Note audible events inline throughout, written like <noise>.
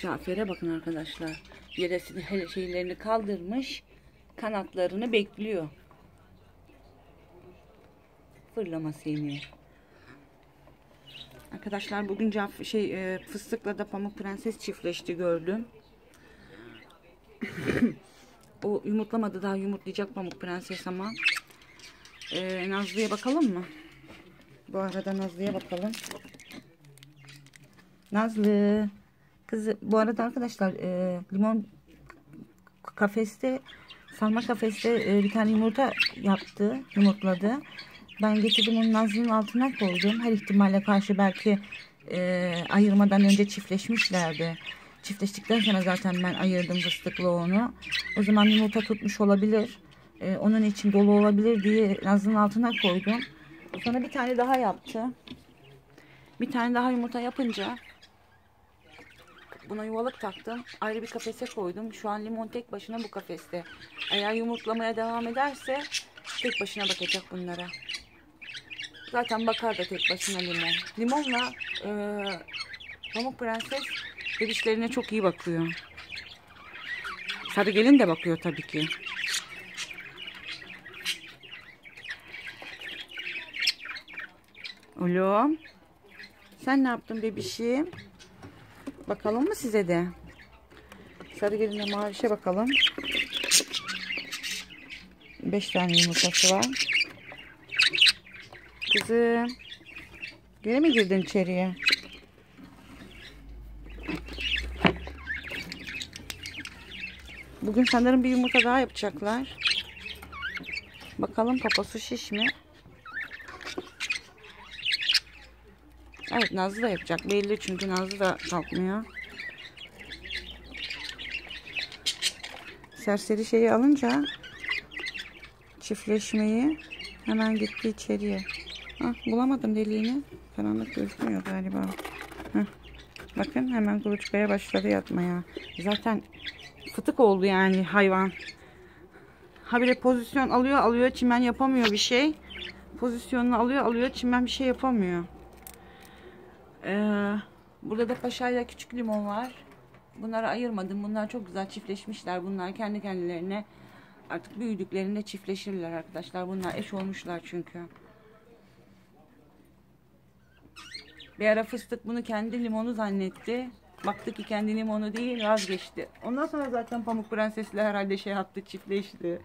Cafer'e bakın arkadaşlar. Yeresini hele şeylerini kaldırmış. Kanatlarını bekliyor. Fırlaması yeniyor. Arkadaşlar bugün Caf şey e, fıstıkla da Pamuk Prenses çiftleşti gördüm. <laughs> o yumurtlamadı daha yumurtlayacak Pamuk Prenses ama. E, Nazlı'ya bakalım mı? Bu arada Nazlı'ya bakalım. Nazlı. Kızı bu arada arkadaşlar e, limon kafeste sarma kafeste e, bir tane yumurta yaptı. Yumurtladı. Ben getirdim onu Nazlı'nın altına koydum. Her ihtimalle karşı belki e, ayırmadan önce çiftleşmişlerdi. Çiftleştikten sonra zaten ben ayırdım fıstıklı onu. O zaman yumurta tutmuş olabilir. E, onun için dolu olabilir diye Nazlı'nın altına koydum. Sonra bir tane daha yaptı. Bir tane daha yumurta yapınca buna yuvalık taktım. Ayrı bir kafese koydum. Şu an limon tek başına bu kafeste. Eğer yumurtlamaya devam ederse tek başına bakacak bunlara. Zaten bakar da tek başına limon. Limonla e, Pamuk Prenses bebişlerine çok iyi bakıyor. Sarı gelin de bakıyor tabii ki. Oğlum. Sen ne yaptın bebişim? Bakalım mı size de? Sarı gelinle mavişe bakalım. 5 tane yumurtası var. Kızım. Gene mi girdin içeriye? Bugün sanırım bir yumurta daha yapacaklar. Bakalım poposu şiş mi? Evet Nazlı da yapacak. Belli çünkü Nazlı da kalkmıyor. Serseri şeyi alınca çiftleşmeyi hemen gitti içeriye. Hah, bulamadım deliğini. Karanlık gözükmüyor galiba. Hah. Bakın hemen kuluçkaya başladı yatmaya. Zaten fıtık oldu yani hayvan. Habire pozisyon alıyor alıyor çimen yapamıyor bir şey. Pozisyonunu alıyor alıyor çimen bir şey yapamıyor. Ee, burada da paşayla küçük limon var. Bunları ayırmadım. Bunlar çok güzel çiftleşmişler. Bunlar kendi kendilerine artık büyüdüklerinde çiftleşirler arkadaşlar. Bunlar eş olmuşlar çünkü. Bir ara fıstık bunu kendi limonu zannetti. Baktı ki kendi limonu değil vazgeçti. Ondan sonra zaten Pamuk Prenses'le herhalde şey attı çiftleşti.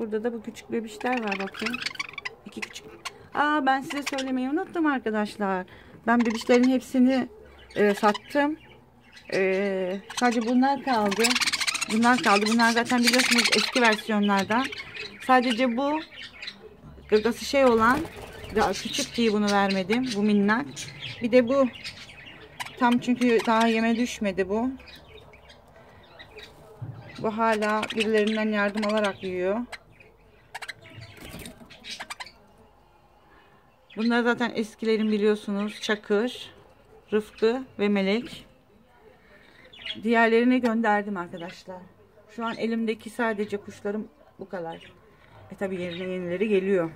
Burada da bu küçük bebişler var bakın. İki küçük. Aa ben size söylemeyi unuttum arkadaşlar. Ben bebişlerin hepsini e, sattım. E, sadece bunlar kaldı. Bunlar kaldı. Bunlar zaten biliyorsunuz eski versiyonlardan. Sadece bu gagası şey olan daha küçük diye bunu vermedim. Bu minnak. Bir de bu tam çünkü daha yeme düşmedi bu. Bu hala birilerinden yardım alarak yiyor. Bunlar zaten eskilerin biliyorsunuz. Çakır, Rıfkı ve Melek. Diğerlerini gönderdim arkadaşlar. Şu an elimdeki sadece kuşlarım bu kadar. E tabi yerine yenileri geliyor.